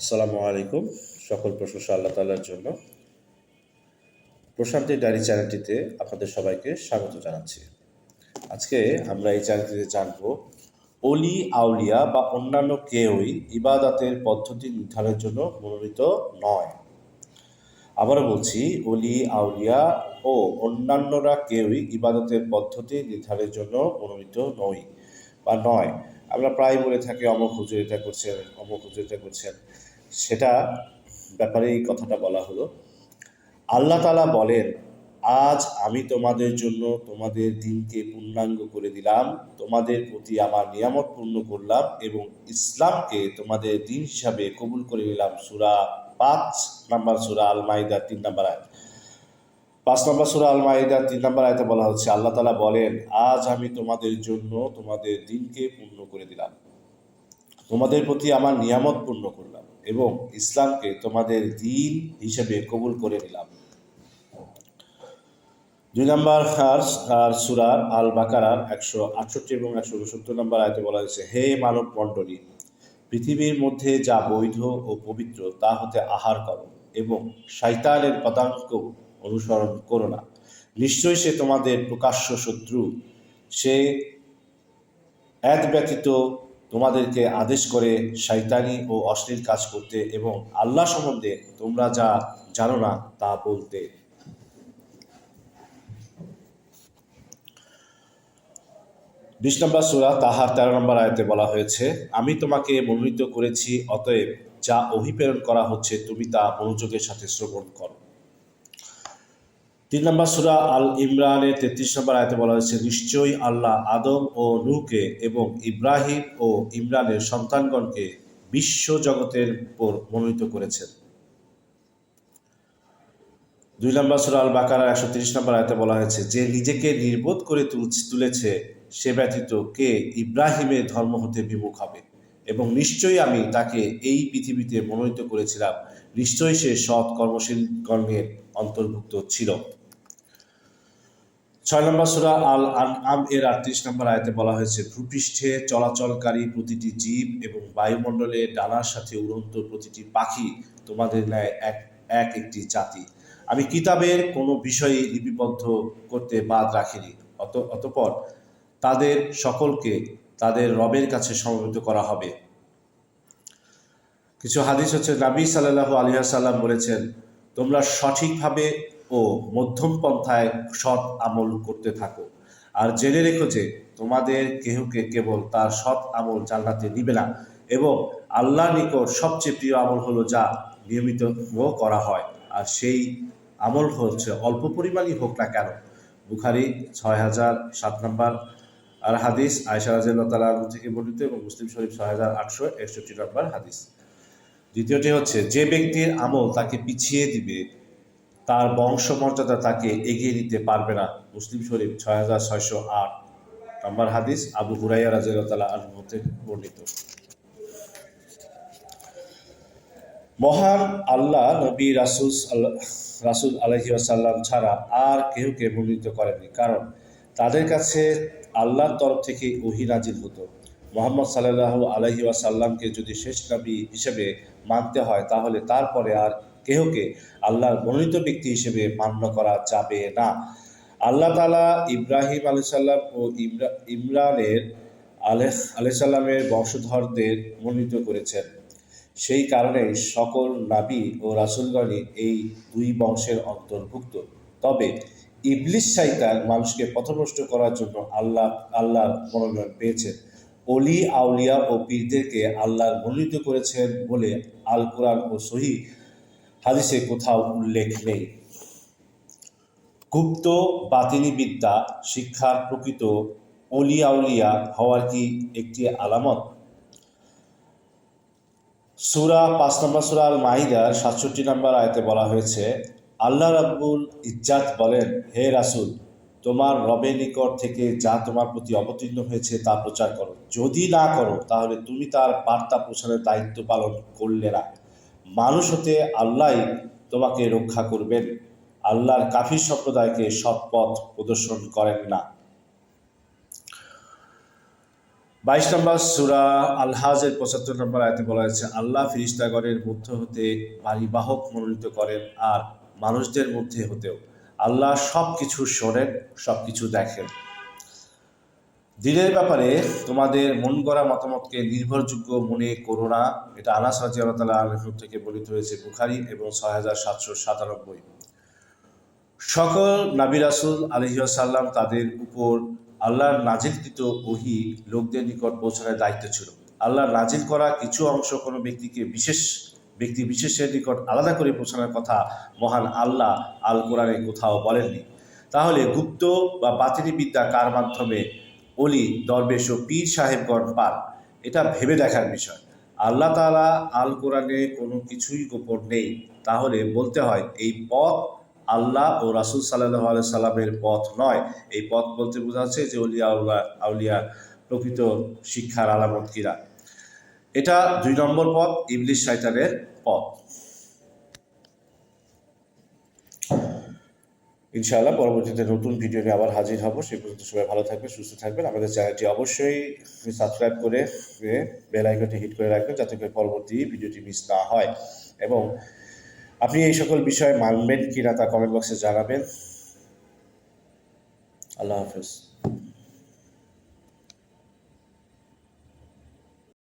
আসসালামু আলাইকুম সকল প্রশংসা আল্লাহ তাল্লার জন্য। প্রশান্তি ডায়েরি চ্যানেলটিতে আপনাদের সবাইকে স্বাগত জানাচ্ছি। আজকে আমরা এই চ্যানেলটিতে জানব, অলি আউলিয়া বা অন্যান্য কেউই ইবাদাতের পদ্ধতি নির্ধারণের জন্য মনোনীত নয়। আবারও বলছি, অলি আউলিয়া ও অন্যান্যরা কেউই ইবাদতের পদ্ধতি নির্ধারণের জন্য মনোনীত নই বা নয়। আমরা প্রায় বলে থাকি অমুক হুজুর এটা করছেন অমুক হুজুর এটা করছেন। সেটা ব্যাপারে এই কথাটা বলা হলো। আল্লাহ তালা বলেন, আজ আমি তোমাদের জন্য তোমাদের দিনকে পূর্ণাঙ্গ করে দিলাম, তোমাদের প্রতি আমার নিয়ামত পূর্ণ করলাম এবং ইসলামকে তোমাদের দিন হিসাবে কবুল করে নিলাম। সুরা পাঁচ নাম্বার সুরা আল মাইদা তিন নাম্বার আয়াত। পাঁচ নম্বর সুরা আল মাইদা তিন নম্বর আয়তে বলা হচ্ছে, আল্লাহ তালা বলেন, আজ আমি তোমাদের জন্য তোমাদের দিনকে পূর্ণ করে দিলাম। তোমাদের প্রতি আমার নিয়ামত পূর্ণ করলাম। এবং ইসলামকে তোমাদের দিন হিসেবে কবুল করে নিলাম। দুই নম্বর আর আর সুরার আল বাকারার একশো আটষট্টি এবং একশো উনসত্তর নম্বর আয়তে বলা হয়েছে, হে মানব মণ্ডলী, পৃথিবীর মধ্যে যা বৈধ ও পবিত্র, তা হতে আহার করো এবং শৈতানের পদাঙ্ক অনুসরণ করো না। নিশ্চয়ই সে তোমাদের প্রকাশ্য শত্রু। সে এক ব্যতীত তোমাদেরকে আদেশ করে শৈতানি ও অশ্লীল কাজ করতে এবং আল্লাহ সম্বন্ধে তোমরা যা জানো না তা বলতে। বিশ নম্বর সুরা তাহার তেরো নম্বর আয়তে বলা হয়েছে, আমি তোমাকে মনোনীত করেছি, অতএব যা অভিপ্রেরণ করা হচ্ছে তুমি তা মনোযোগের সাথে শ্রবণ করো। তিন নম্বর সুরা আল ইমরানের তেত্রিশ নম্বর আয়তে বলা হয়েছে, নিশ্চয়ই আল্লাহ আদম ও নূকে এবং ইব্রাহিম ও ইমরানের সন্তানগণকে বিশ্ব জগতের উপর মনোনীত করেছেন। দুই নম্বর সুরা আল বাকারার একশো তিরিশ নম্বর আয়তে বলা হয়েছে, যে নিজেকে নির্বোধ করে তুলেছে সে ব্যতীত কে ইব্রাহিমের ধর্ম হতে বিমুখ হবে। এবং নিশ্চয়ই আমি তাকে এই পৃথিবীতে মনোনীত করেছিলাম। নিশ্চয়ই সে সৎ কর্মশীল কর্মের অন্তর্ভুক্ত ছিল। ছয় নম্বর সুরা আল আম এর আটত্রিশ নম্বর আয়তে বলা হয়েছে, ভূপৃষ্ঠে চলাচলকারী প্রতিটি জীব এবং বায়ুমণ্ডলে ডানার সাথে উড়ন্ত প্রতিটি পাখি তোমাদের ন্যায় এক এক একটি জাতি। আমি কিতাবের কোনো বিষয়ে লিপিবদ্ধ করতে বাদ রাখিনি, অত, অতপর তাদের সকলকে তাদের রবের কাছে সমবেত করা হবে। কিছু হাদিস হচ্ছে, নাবী সাল্লাহু আলিয়া সাল্লাম বলেছেন, তোমরা সঠিকভাবে ও মধ্যম পন্থায় সৎ আমল করতে থাকো। আর জেনে রেখো যে তোমাদের কেহকে কেবল তার সৎ আমল জান্নাতে নিবে না এবং আল্লাহ নিকট সবচেয়ে প্রিয় আমল হলো যা নিয়মিত করা হয়। আর সেই আমল হচ্ছে অল্প পরিমাণই হোক না কেন। বুখারি ছয় হাজার সাত নম্বর আর হাদিস আয়সা রাজিয়াল্লাহ তালা থেকে বর্ণিত এবং মুসলিম শরীফ ছয় হাজার আটশো একষট্টি নম্বর হাদিস। দ্বিতীয়টি হচ্ছে, যে ব্যক্তির আমল তাকে পিছিয়ে দিবে তার বংশমর্যাদা তাকে এগিয়ে নিতে পারবে না। মুসলিম শরীফ ছয় হাজার ছয়শো আট। নম্বর হাদিস, আবু হুরাইয়া রাজিয়াল্লাহ আনহু হতে বর্ণিত। মহান আল্লাহ, নবী, রাসুল রাসুল আলহি আসাল্লাম ছাড়া আর কেউকে মনোনীত করেননি। কারণ তাদের কাছে আল্লাহর তরফ থেকে ওহি নাজিল হতো। মোহাম্মদ সাল্লাহ আলহি আসাল্লামকে যদি শেষ নবী হিসেবে মানতে হয়, তাহলে তারপরে আর কেহকে আল্লাহর মনোনীত ব্যক্তি হিসেবে মান্য করা যাবে না। আল্লাহ তালা ইব্রাহিম আলি সাল্লাম ও ইমরা, ইমরানের আলেহ আলি সাল্লামের বংশধরদের মনোনীত করেছেন। সেই কারণে সকল নাবী ও রাসুলগণই এই দুই বংশের অন্তর্ভুক্ত। তবে ইবলিশ শাইতান মানুষকে পথভ্রষ্ট করার জন্য আল্লাহ, আল্লাহর মনোনয়ন পেয়েছেন। অলি আউলিয়া ও পীরদেরকে আল্লাহর মনোনীত করেছেন বলে আল কোরআন ও সহি হাদিসে কোথাও উল্লেখ নেই। গুপ্ত বাতিনি বিদ্যা শিক্ষার প্রকৃত অলি আউলিয়া হওয়ার কি একটি আলামত? সুরা পাঁচ নম্বর সুরা আল মাহিদার সাতষট্টি নম্বর আয়তে বলা হয়েছে, আল্লাহ রাব্বুল ইজ্জাত বলেন, হে রাসুল, তোমার রবের নিকট থেকে যা তোমার প্রতি অবতীর্ণ হয়েছে তা প্রচার করো। যদি না করো, তাহলে তুমি তার বার্তা প্রচারের দায়িত্ব পালন করলে না। মানুষ হতে আল্লাহ তোমাকে রক্ষা করবেন। আল্লাহর কাফির সম্প্রদায়কে সৎ পথ প্রদর্শন করেন না। বাইশ নম্বর সুরা আলহাজের পঁচাত্তর নম্বর আয়তে বলা হয়েছে, আল্লাহ ফিরিস্তাগরের মধ্য হতে বাড়িবাহক মনোনীত করেন আর মানুষদের মধ্যে হতেও। আল্লাহ সব কিছু শোনেন সব কিছু দেখেন। দিনের ব্যাপারে তোমাদের মন গড়া মতামতকে নির্ভরযোগ্য মনে করো না। এটা আনাস রাজি আল্লাহ তালা আলহ থেকে বলিত হয়েছে বুখারি এবং ছয় হাজার সাতশো সাতানব্বই। সকল নাবি রাসুল তাদের উপর আল্লাহর নাজিলকৃত ওহি লোকদের নিকট পৌঁছানোর দায়িত্ব ছিল। আল্লাহর নাজিল করা কিছু অংশ কোনো ব্যক্তিকে বিশেষ, ব্যক্তি বিশেষের নিকট আলাদা করে পৌঁছানোর কথা মহান আল্লাহ আল কোরআনে কোথাও বলেননি। তাহলে গুপ্ত বা বাতিনি বিদ্যা কার মাধ্যমে অলি দরবেশ ও পীর সাহেবগণ পান। এটা ভেবে দেখার বিষয়। আল্লাহ তাআলা আল কোরআনে কোনো কিছুই গোপন নেই। তাহলে বলতে হয়, এই পথ আল্লাহ ও রাসুল সাল্লাহ আলাই সাল্লামের পথ নয়। এই পথ বলতে বোঝাচ্ছে যে অলিয়া আউলা আউলিয়া প্রকৃত শিক্ষার আলামত কিরা এটা দুই নম্বর পথ ইবলিশ শয়তানের পথ। ইনশাআল্লাহ পরবর্তীতে নতুন ভিডিও নিয়ে আবার হাজির হব। সে পর্যন্ত সবাই ভালো থাকবেন, সুস্থ থাকবেন। আমাদের চ্যানেলটি অবশ্যই সাবস্ক্রাইব করে বেল আইকনটি হিট করে রাখবেন যাতে করে পরবর্তী ভিডিওটি মিস না হয়। এবং আপনি এই সকল বিষয়ে মানবেন কি না তা কমেন্ট বক্সে জানাবেন। আল্লাহ হাফেজ।